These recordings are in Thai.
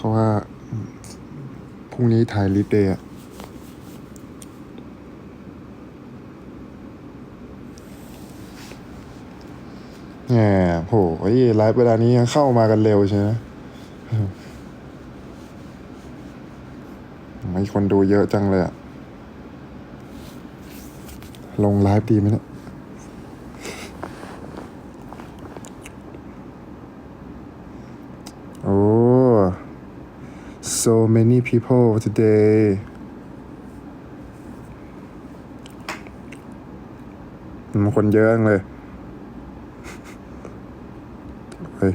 เพราะว่า พรุ่งนี้ถ่ายลิฟเดย์อะแหมโหไอ้ไลฟ์เวลานี้ยังเข้ามากันเร็วใช่ไหมไม่คนดูเยอะจังเลยอะลงไลฟ์ดีไหมเนะโอ้ so many people today อืมคนเยอะจังเลย เฮ้ย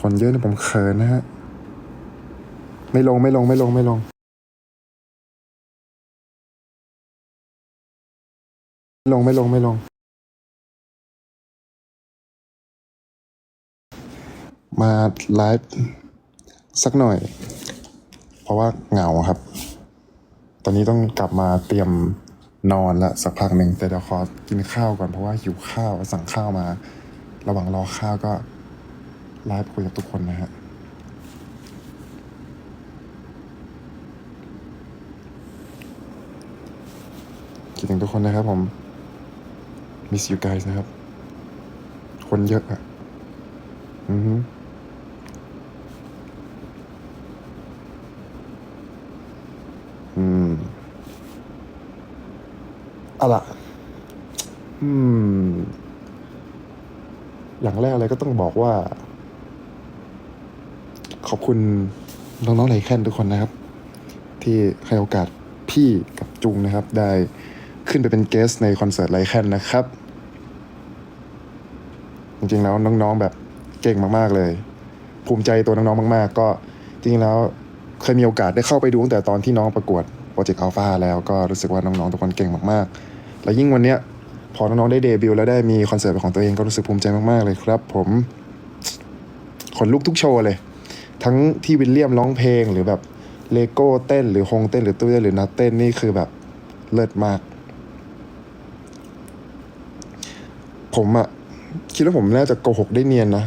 คนเยอะนี่ผมเขินนะฮะ ไม่ลงไม่ลงไม่ลงไม่ลง ไม่ลงไม่ลงไม่ลง มาไลฟ์สักหน่อย เพราะว่าเหงาครับ ตอนนี้ต้องกลับมาเตรียมนอนละสักพักหนึ่งแต่เดี๋ยวขอกินข้าวก่อนเพราะว่าหิวข้าวสั่งข้าวมา ระหว่างรอข้าวก็ไลฟ์คุยกับทุกคนนะฮะคิดถึงทุกคนนะครับผม miss you guys นะครับ คนเยอะอะอือฮึ อะล่ะอืม อย่างแรกเลยก็ต้องบอกว่า ขอบคุณน้องๆไลแคนทุกคนนะครับ ที่ให้โอกาสพี่กับจุงนะครับ ได้ขึ้นไปเป็นเกสในคอนเสิร์ตไลแคนนะครับ จริงๆแล้วน้องๆแบบเก่งมากๆเลย ภูมิใจตัวน้องๆมาก ๆ ก็จริงๆแล้วเคยมีโอกาสได้เข้าไปดูตั้งแต่ตอนที่น้องประกวดโปรเจกต์อัลฟาแล้วก็รู้สึกว่าน้องๆทุกคนเก่งมากๆ และยิ่งวันเนี้ยพอน้องๆได้เดบิวต์แล้วได้มีคอนเสิร์ตเป็นของตัวเองก็รู้สึกภูมิใจมากๆเลยครับผมขนลุกทุกโชว์เลย ทั้งที่วิลเลียมร้องเพลงหรือแบบเลโก้เต้นหรือฮงเต้นหรือตุ้เต้นหรือนัดเต้นนี่คือแบบเลิศมาก ผมอะคิดว่าผมน่าจะโกหกได้เนียนนะ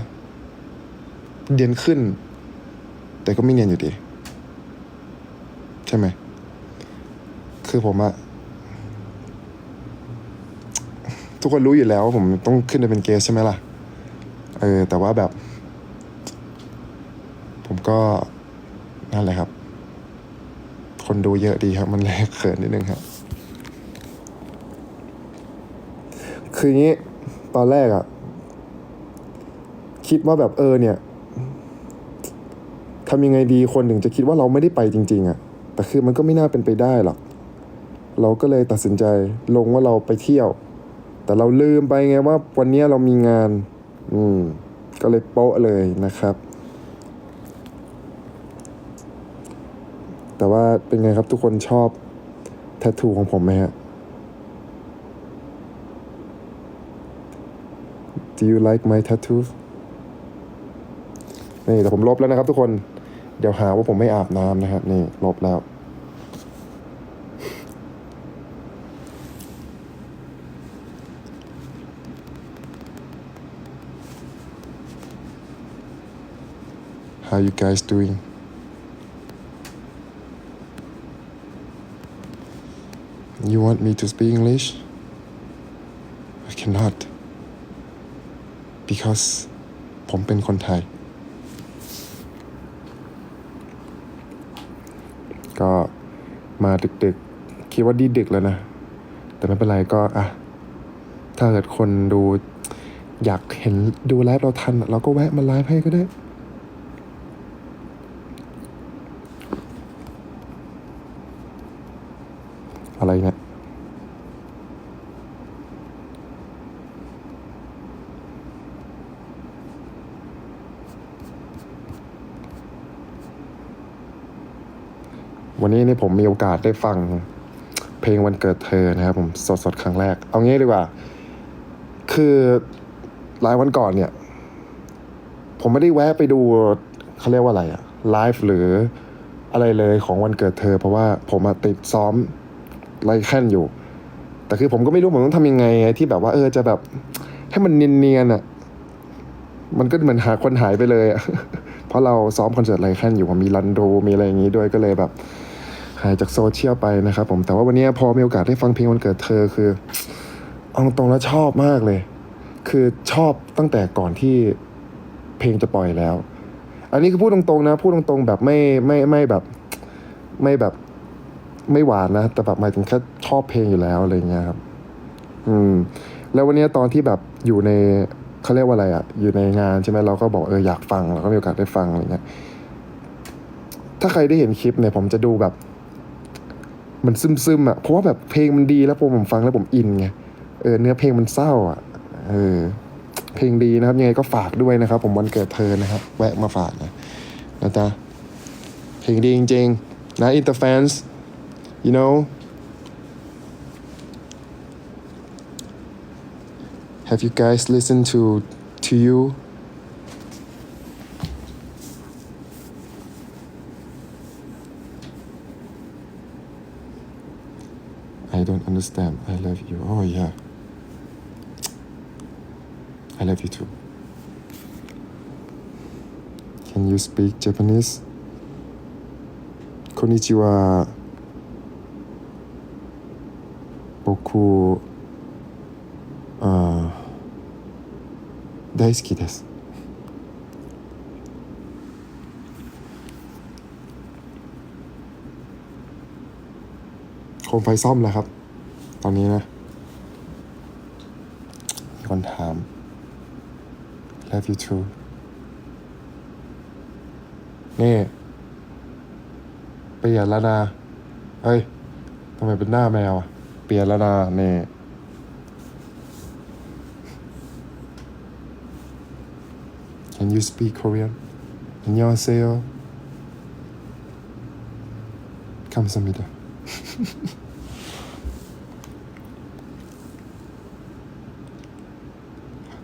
เนียนขึ้น แต่ก็ไม่เนียนอยู่ดี ใช่ไหม คือผมอะ ทุกคนรู้อยู่แล้วว่าผมต้องขึ้นไปเป็นเกสใช่ไหมล่ะ เออ แต่ว่าแบบ ผมก็นั่นแหละครับ คนดูเยอะดีครับ มันเลยเขินนิดนึงครับ คืออย่างนี้ตอนแรกอะคิดว่าแบบเออเนี่ยทำยังไงดีคนถึงจะคิดว่าเราไม่ได้ไปจริง ๆอะแต่คือมันก็ไม่น่าเป็นไปได้หรอกเราก็เลยตัดสินใจลงว่าเราไปเที่ยว แต่เราลืมไปไงว่าวันนี้เรามีงาน อืม ก็เลยโป๊ะเลยนะครับ แต่ว่าเป็นไงครับทุกคนชอบแททูของผมไหมฮะ Do you like my tattoos นี่แต่ผมลบแล้วนะครับทุกคน เดี๋ยวหาว่าผมไม่อาบน้ำนะครับ นี่ลบแล้ว How you guys doing? You want me to speak English? I cannot. because ผมเป็นคนไทย ก็มาดึกๆ คิดว่าดีดึกแล้วนะ แต่ไม่เป็นไรก็อะ ถ้าเกิดคนดูอยากเห็นดูไลฟ์เราทัน เราก็แวะมาไลฟ์ให้ก็ได้ อะไรเนี่ย วันนี้นี่ผมมีโอกาสได้ฟังเพลงวันเกิดเธอนะครับผมสดๆครั้งแรก เอางี้ดีกว่า คือหลายวันก่อนเนี่ย ผมไม่ได้แวะไปดูเขาเรียกว่าอะไรอะไลฟ์หรืออะไรเลยของวันเกิดเธอ เพราะว่าผมติดซ้อมไลแค่นอยู่ แต่คือผมก็ไม่รู้ผมต้องทำยังไงที่แบบว่าเออจะแบบให้มันเนียนๆอะมันก็เหมือนหาคนหายไปเลยอะเพราะเราซ้อมคอนเสิร์ตไลแคนอยู่ผมมีรันโดมีอะไรอย่างนี้ด้วยก็เลยแบบ หายจากโซเชียลไปนะครับผมแต่ว่าวันนี้พอมีโอกาสได้ฟังเพลงวันเกิดเธอคือเอาตรงๆแล้วชอบมากเลย คือชอบตั้งแต่ก่อนที่เพลงจะปล่อยแล้ว อันนี้คือพูดตรงๆนะพูดตรงๆแบบไม่ไม่ไม่แบบไม่แบบไม่หวานนะ แต่แบบหมายถึงแค่ชอบเพลงอยู่แล้วอะไรเงี้ยครับ อืม แล้ววันนี้ตอนที่แบบอยู่ในเขาเรียกว่าอะไรอะอยู่ในงานใช่ไหมเราก็บอกเอออยากฟังเราก็มีโอกาสได้ฟังอะไรเงี้ยถ้าใครได้เห็นคลิปเนี่ยผมจะดูแบบ มันซึมซึมๆอะเพราะว่าแบบเพลงมันดีแล้วผมฟังแล้วผมอินไงเออเนื้อเพลงมันเศร้าอะเออเพลงดีนะครับ ยังไงก็ฝากด้วยนะครับ ผมวันเกิดเธอนะครับ แวะมาฝากนะนะจ๊ะเพลงดีจริงๆนะ Inter fans you know have you guys listened to to you I don't understand. I love you. Oh yeah. I love you too. Can you speak Japanese? Konnichiwa. 僕あー大好きです。โคมไฟซ่อมแล้วครับ ตอนนี้นะ มีคนถาม love you too นี่เปลี่ยนแล้วนะ เฮ้ย ทำไมเป็นหน้าแมวอ่ะ เปลี่ยนแล้วนะนี่ Can you speak Korean? 안녕하세요. 감사합니다.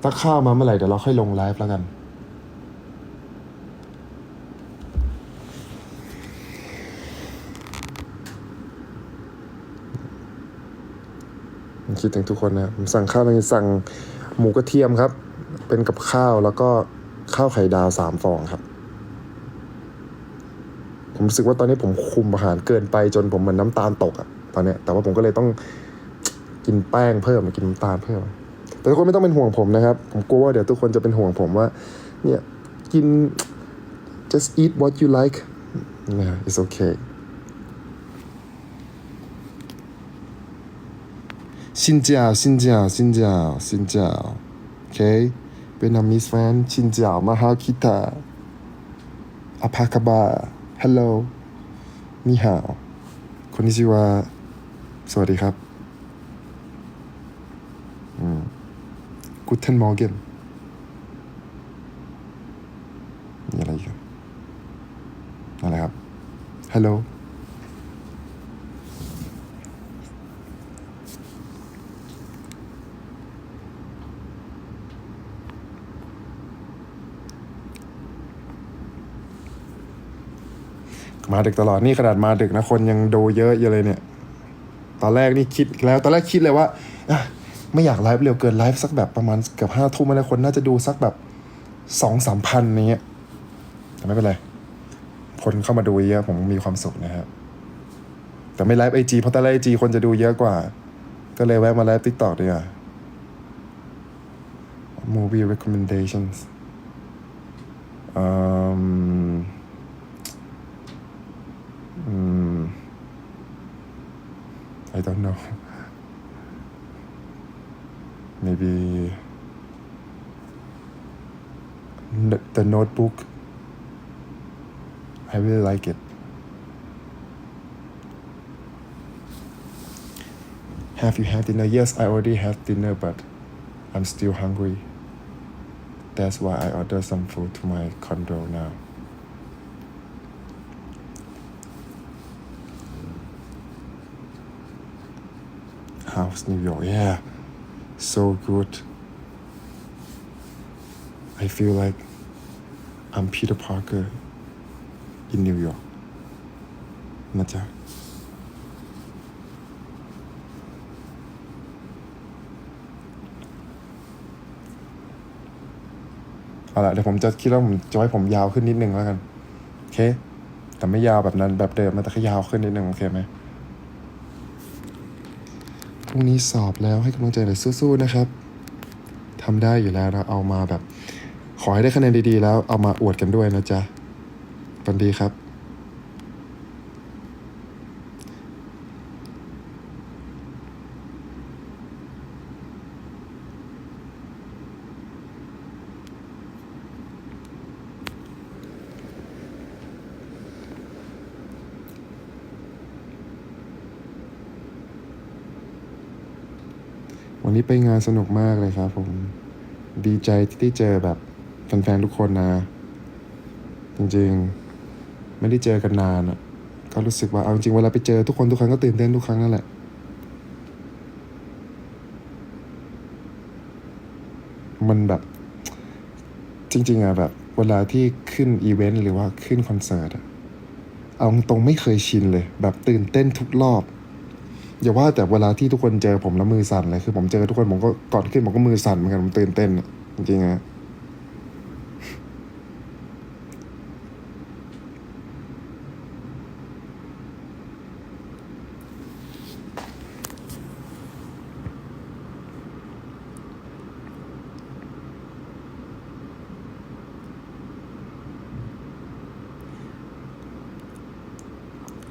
ถ้าข้าวมาเมื่อไหร่เดี๋ยวเราค่อยลงไลฟ์แล้วกัน คิดถึงทุกคนนะผมสั่งข้าวเลยสั่งหมูกระเทียมครับ เป็นกับข้าวแล้วก็ข้าวไข่ดาวสามฟองครับ ผมรู้สึกว่าตอนนี้ผมคุมอาหารเกินไปจนผมเหมือนน้ำตาลตกอะตอนเนี้ยแต่ว่าผมก็เลยต้องกินแป้งเพิ่มกินน้ำตาลเพิ่ม แต่ทุกคนไม่ต้องเป็นห่วงผมนะครับ ผมกลัวว่าเดี๋ยวทุกคนจะเป็นห่วงผมว่า เนี่ยกิน just eat what you like yeah it's okay ชินเจียวชินเจียวชินเจียวชินเจียวโอเคเวียดนามิสแฟนชินเจียวมาฮาคิตาอาพาคาบาฮัลโหลนี่ฮาวคนนี้ชื่อว่าสวัสดีครับ กูเทนมอร์เกนมีอะไรอีกอะไรครับฮัลโหลมาดึกตลอดนี่ขนาดมาดึกนะคนยังดูเยอะอยู่เลยเนี่ย ตอนแรกนี่คิดแล้วตอนแรกคิดเลยว่า ไม่อยากไลฟ์เร็วเกินไลฟ์สักแบบประมาณเกือบห้าทุ่มแล้วคนน่าจะดูสักแบบสองสามพันนี้ แต่ไม่เป็นไร คนเข้ามาดูเยอะ ผมมีความสุขนะครับ แต่ไม่ไลฟ์ไอจีเพราะตอนแรกไอจีคนจะดูเยอะกว่า ก็เลยแวะมาไลฟ์ทิกตอกดีกว่า movie recommendations um, mm, I don't know maybe the notebook. I really like it. Have you had dinner? Yes I already had dinner but I'm still hungry. That's why I ordered some food to my condo now. House New York yeah so good I feel like I'm Peter Parker in New York นะจ๊ะ เอาละเดี๋ยวผมจะคิดว่าผมจะให้ผมยาวขึ้นนิดนึงแล้วกัน โอเค แต่ไม่ยาวแบบนั้นแบบเดิมมันแต่แค่ยาวขึ้นนิดนึง โอเคไหม รุ่งนี้สอบแล้วให้กำลังใจหน่อยสู้ๆนะครับทำได้อยู่แล้วเราเอามาแบบ ขอให้ได้คะแนนดีๆ แล้วเอามาอวดกันด้วยนะจ๊ะวันดีครับ วั นี้ไปงานสนุกมากเลยครับผมดีใจที่ได้เจอแบบแฟนๆทุกคนนะ จริงๆ ไม่ได้เจอกันนานอะก็รู้สึกว่าเอาจริงเวลาไปเจอทุกคนทุกครั้งก็ตื่นเต้นทุกครั้งนั่นแหละมันแบบจริง ๆอะแบบ เวลาที่ขึ้นอีเวนต์หรือว่าขึ้นคอนเสิร์ตอะเอาตรงๆไม่เคยชินเลย แบบตื่นเต้นทุกรอบ อย่าว่าแต่เวลาที่ทุกคนเจอผมแล้วมือสั่นเลยคือ ผมเจอทุกคนผมก็ก่อนขึ้นผมก็มือสั่นเหมือนกันผมตื่นเต้นจริงๆอะ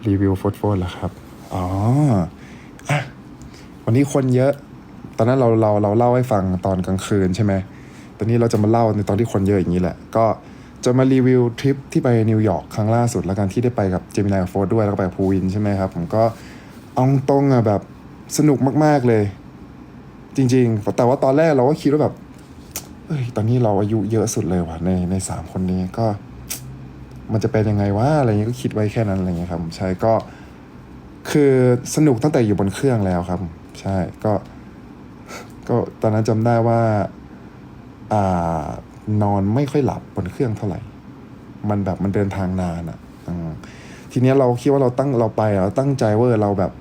รีวิวโฟโต้เหรอครับ อ๋อ วันนี้คนเยอะ ตอนนั้นเราเราเราเล่าให้ฟังตอนกลางคืนใช่ไหมตอนนี้เราจะมาเล่าในตอนที่คนเยอะอย่างนี้แหละ ก็จะมารีวิวทริปที่ไปนิวยอร์กครั้งล่าสุดแล้วกันที่ได้ไปกับเจมินายกับโฟร์ด้วยแล้วก็ไปกับภูวินใช่ไหมครับ ผมก็เอาตรงอะแบบสนุกมากๆเลย จริง ๆ แต่ว่าตอนแรกเราก็คิดว่าแบบเอ้ยตอนนี้เราอายุเยอะสุดเลยว่ะในในสามคนนี้ก็ มันจะเป็นยังไงวะอะไรเงี้ยก็คิดไว้แค่นั้นอะไรเงี้ยครับใช่ก็คือสนุกตั้งแต่อยู่บนเครื่องแล้วครับ ใช่ก็ก็ตอนนั้นจำได้ว่าอ่านอนไม่ค่อยหลับบนเครื่องเท่าไหร่ มันแบบมันเดินทางนานอะ่ะทีนี้เราคิดว่าเราตั้งเราไปเราตั้งใจว่าเราแบบ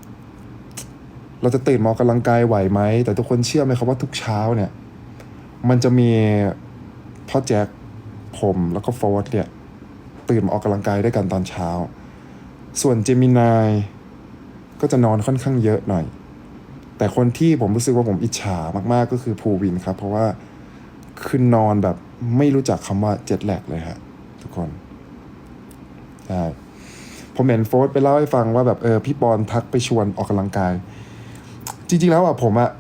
เราจะตื่นมอกกำลังกายไหวไหม แต่ทุกคนเชื่อไหมครับว่าทุกเช้าเนี่ย มันจะมีพ่อแจ็คผมแล้วก็โฟร์ธเนี่ยตื่นมาออกกำลังกายด้วยกันตอนเช้า ส่วนเจมินายก็จะนอนค่อนข้างเยอะหน่อย แต่คนที่ผมรู้สึกว่าผมอิจฉามากๆก็คือภูวินครับ เพราะว่าคือนอนแบบไม่รู้จักคำว่าเจ็ตแลกเลยฮะทุกคนใช่ผมเห็นโฟร์ไปเล่าให้ฟังว่าแบบเออพี่ปอนทักไปชวนออกกำลังกาย จริง ๆ แล้วอะผมอะ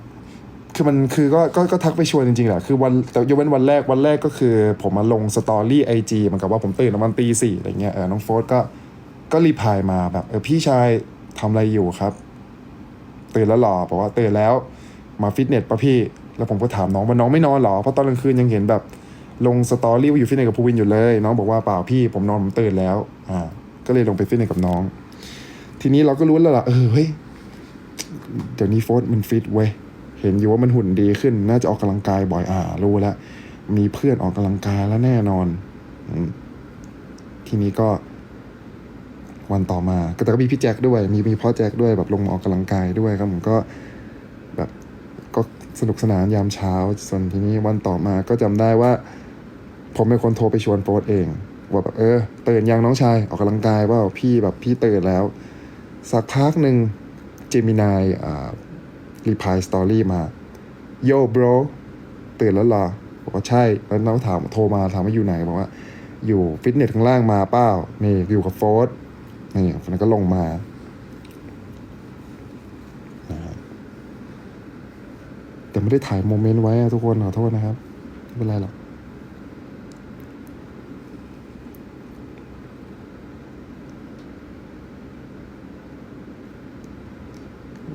คือมันคือก็ก็ก็ทักไปชวนจริงๆแหละคือวันแต่ยกเว้นวันแรกวันแรกก็คือ ผมมาลงสตอรี่ไอจีเหมือนกับว่าผมตื่นประมาณตีสี่อะไรเงี้ยเออน้องโฟร์ก็ก็รีพายมาแบบเออพี่ชายทำอะไรอยู่ครับ ตื่นแล้วหรอบอกว่าตื่นแล้วมาฟิตเนสปะพี่ แล้วผมก็ถามน้องว่าน้องไม่นอนหรอเพราะตอนกลางคืนยังเห็นแบบลงสตอรี่ว่าอยู่ฟิตเนสกับภูวินอยู่เลย น้องบอกว่าเปล่าพี่ ผมนอนผมตื่นแล้วอ่าก็เลยลงไปฟิตเนสกับน้อง ทีนี้เราก็รู้แล้วล่ะเออเฮ้ยเดี๋ยวนี้โฟร์มันฟิตเว้ยเห็นอยู่ว่ามันหุ่นดีขึ้น น่าจะออกกำลังกายบ่อยอ่ารู้แล้วมีเพื่อนออกกำลังกายแล้วแน่นอนอทีนี้ก็ วันต่อมา ก็แต่ก็มีพี่แจ็คด้วย มีมีพ่อแจ็คด้วยแบบลงมาออกกำลังกายด้วยครับผมก็แบบก็สนุกสนานยามเช้า ส่วนทีนี้วันต่อมาก็จำได้ว่า ผมเป็นคนโทรไปชวนโฟร์เอง ว่าแบบเออตื่นยังน้องชายออกกำลังกายว่าพี่แบบพี่ตื่นแล้ว สักพักหนึ่งเจมินายอ่ารีพายสตอรี่มาโย่บรตื่นแล้วเหรอบอกว่าใช่แล้วน้องถามโทรมาถามว่าอยู่ไหนบอกว่า อยู่ฟิตเนสข้างล่างมาเปล่านี่อยู่กับโฟร์ นี่คนนั้นก็ลงมาแต่ไม่ได้ถ่ายโมเมนต์ไว้ทุกคนขอโทษนะครับ ไม่เป็นไรหรอก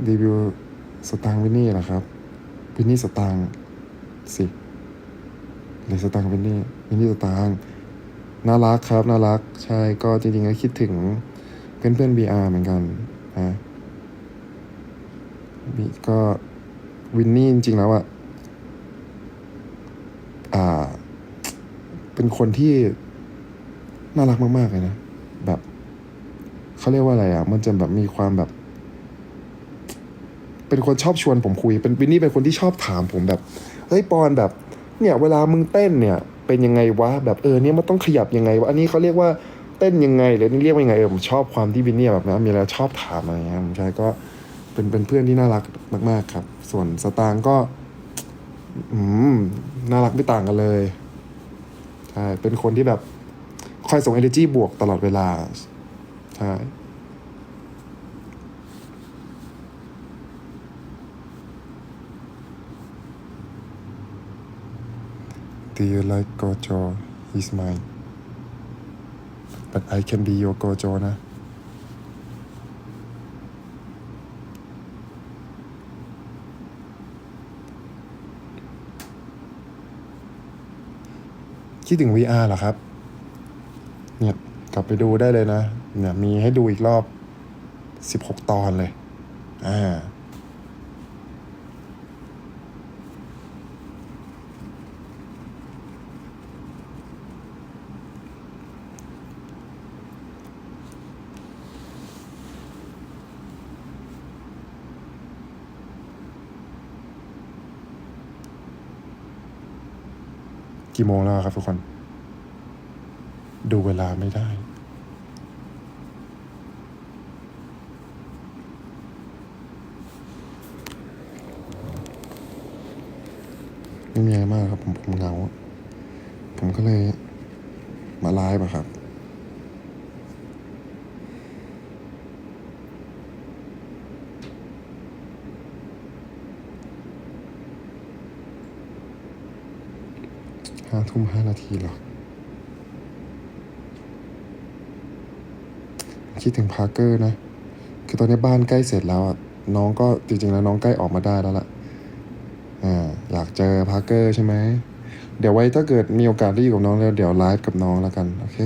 รีวิวสตางค์วินนี่เหรอครับวินนี่สตางค์สิหรือสตางค์วินนี่วินนี่สตางค์น่ารักครับ น่ารัก ใช่ก็จริงๆก็คิดถึง เพื่อนเพื่อนๆ BR เหมือนกันนะบีก็วินนี่จริง ๆ แล้วอะอ่า เป็นคนที่น่ารักมาก ๆ เลยนะ แบบเขาเรียกว่าอะไรอะมันจะแบบมีความแบบ เป็นคนชอบชวนผมคุย เป็นวินนี่เป็นคนที่ชอบถามผมแบบ เฮ้ยปอนแบบ เนี่ย เวลามึงเต้นเนี่ย เป็นยังไงวะ แบบเออเนี่ยมันต้องขยับยังไงวะ อันนี้เขาเรียกว่า เต้นยังไงหรือนี่เรียกว่ายังไงเออผมชอบความที่วินเนี่ยแบบนะมีอะไรชอบถามอะไรเงี้ยผมใช่ก็เป็นเป็นเพื่อนที่น่ารักมาก ๆ ครับ ส่วนสตางก็ อืมน่ารักไม่ต่างกันเลยใช่เป็นคนที่แบบคอยส่ง energy บวกตลอดเวลาใช่ Do you like Gojo? He's mine. But I can be your Gojo นะ คิดถึง VR เหรอครับ เนี่ย กลับไปดูได้เลยนะ เนี่ย มีให้ดูอีกรอบ 16 ตอนเลย อ่า กี่โมงแล้วครับทุกคน ดูเวลาไม่ได้ ไม่มีอะไรมากครับ ผมผมเหงา ผมก็เลยมาไลฟ์อะครับ ห้าทุ่มห้านาทีหรอ คิดถึงพาร์เกอร์นะ คือตอนนี้บ้านใกล้เสร็จแล้วอะ น้องก็จริงๆแล้วน้องใกล้ออกมาได้แล้วล่ะ อ่า อยากเจอพาร์เกอร์ใช่ไหม เดี๋ยวไว้ถ้าเกิดมีโอกาสได้อยู่กับน้องแล้ว เดี๋ยวไลฟ์กับน้องแล้วกัน โอเค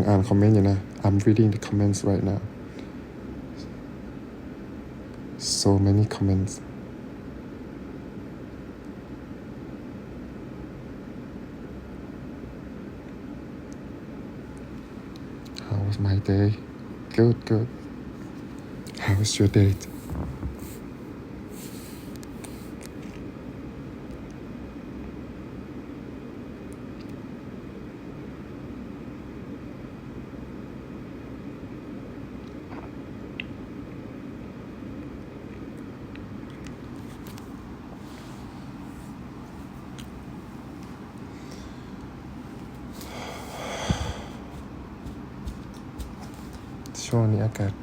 งอ่านคอมเมนต์อยู่นะ I'm reading the comments right now so many comments How was my day good good How was your date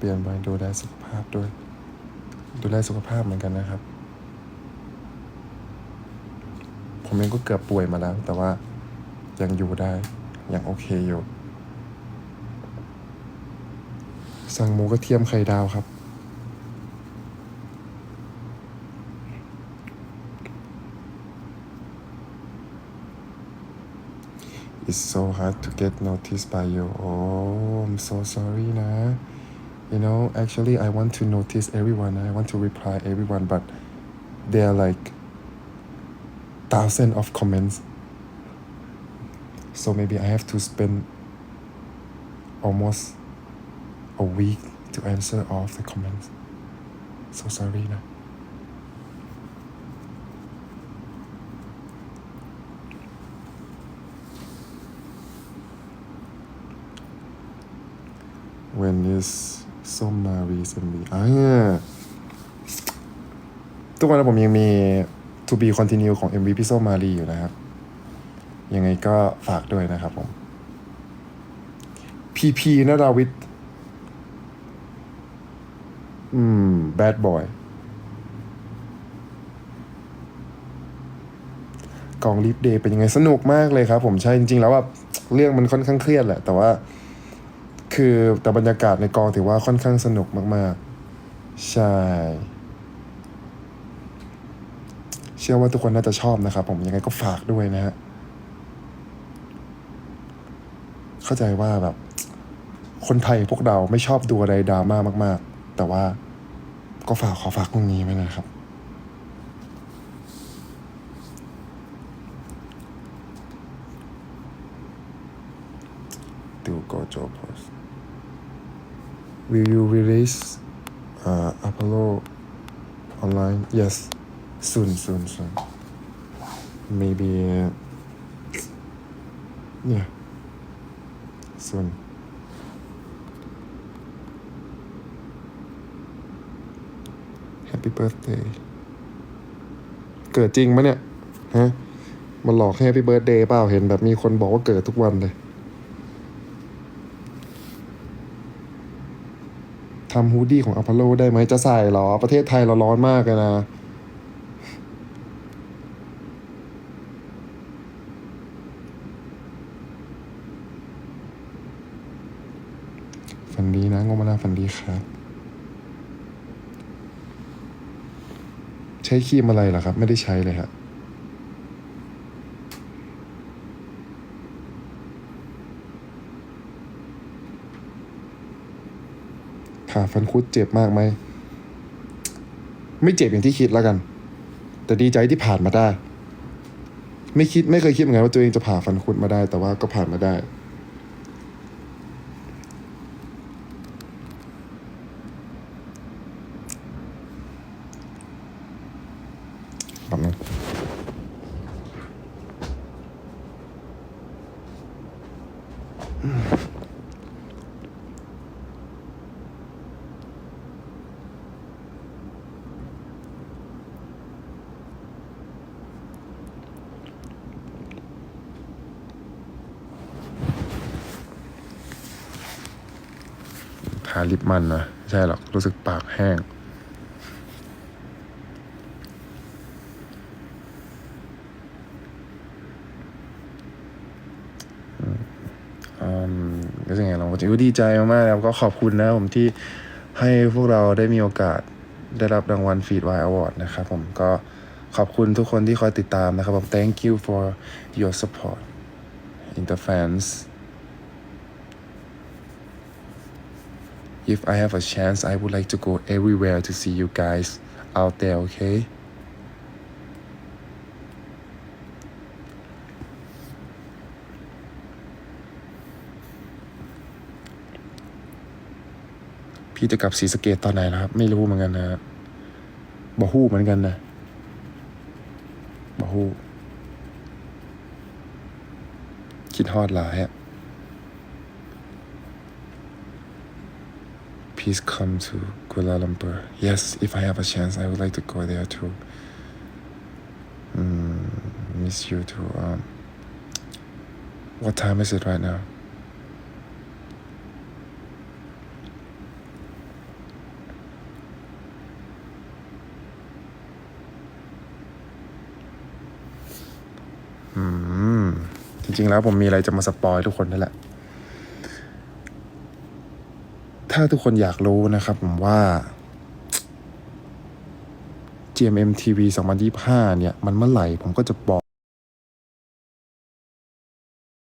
นี้อากาศเปลี่ยนไปดูแลสุขภาพด้วย ดูแลสุขภาพเหมือนกันนะครับ ผมเองก็เกือบป่วยมาแล้ว แต่ว่ายังอยู่ได้ ยังโอเคอยู่ สั่งหมูกระเทียมไข่ดาวครับ It's so hard to get noticed by you. Oh, I'm so sorry, na. You know, actually, I want to notice everyone. I want to reply everyone, but there are like thousands of comments. So maybe I have to spend almost a week to answer all of the comments. So sorry, na. When is ส้มมารีสมีอ่าทุกวันนี้ผมยังมี To be continue ของ MV พี่ส้มมารีอยู่นะครับ ยังไงก็ฝากด้วยนะครับผม PP นราวิทย์อืม bad boy กองลิฟเดย์เป็นยังไงสนุกมากเลยครับ ผมใช่จริง ๆ แล้วแบบเรื่องมันค่อนข้างเครียดแหละ แต่ว่า คือแต่บรรยากาศในกองถือว่าค่อนข้างสนุกมาก ๆ ใช่ เชื่อว่าทุกคนน่าจะชอบนะครับ ผมยังไงก็ฝากด้วยนะฮะ เข้าใจว่าแบบ คนไทยพวกเราไม่ชอบดูอะไรดราม่ามาก ๆ แต่ว่าก็ฝากขอฝากตรงนี้ไว้นะครับดูโกโจโพส Will you release uh, Apollo online? Yes, soon, soon, soon. Maybe, uh, yeah, soon. Happy birthday เกิดจริงไหมเนี่ยฮะมันหลอกให้ Happy birthday เปล่าเห็นแบบมีคนบอกว่าเกิดทุกวันเลย ทำฮูดดี้ของอพอลโลได้ไหมจะใส่หรอ ประเทศไทยเราร้อนมากเลยนะ ฝันดีนะงมนาฝันดีครับ ใช้ครีมอะไรเหรอครับ ไม่ได้ใช้เลยฮะาฟันคุดเจ็บมากไหม ไม่เจ็บอย่างที่คิดแล้วกัน แต่ดีใจที่ผ่านมาได้ ไม่คิดไม่เคยคิดเหมือนกันว่าตัวเองจะผ่าฟันคุดมาได้ แต่ว่าก็ผ่านมาได้าลิปมันนะใช่หรอก รู้สึกปากแห้ง อืมก็ยังไงเราก็จะดีใจมากๆแล้วก็ขอบคุณนะผมที่ให้พวกเราได้มีโอกาสได้รับรางวัลฟีดไวอวอร์ดนะครับผมก็ขอบคุณทุกคนที่คอยติดตามนะครับผม thank you for your support in the fans if I have a chance I would like to go everywhere to see you guys out there okay พี่จะกลับศรีสเกดตอนไหนนะครับ ไม่รู้เหมือนกันนะบอฮู้เหมือนกันนะบอฮู้คิดฮอดหลายอะ Please come to Kuala Lumpur. Yes, if I have a chance, I would like to go there too. Mm, miss you too. Um, what time is it right now? Mm. จริงๆแล้วผมมีอะไรจะมาสปอยทุกคนนั่นแหละ ถ้าทุกคนอยากรู้นะครับผมว่า GMM TV 2025 เนี่ย มันเมื่อไหร่ผมก็จะบอก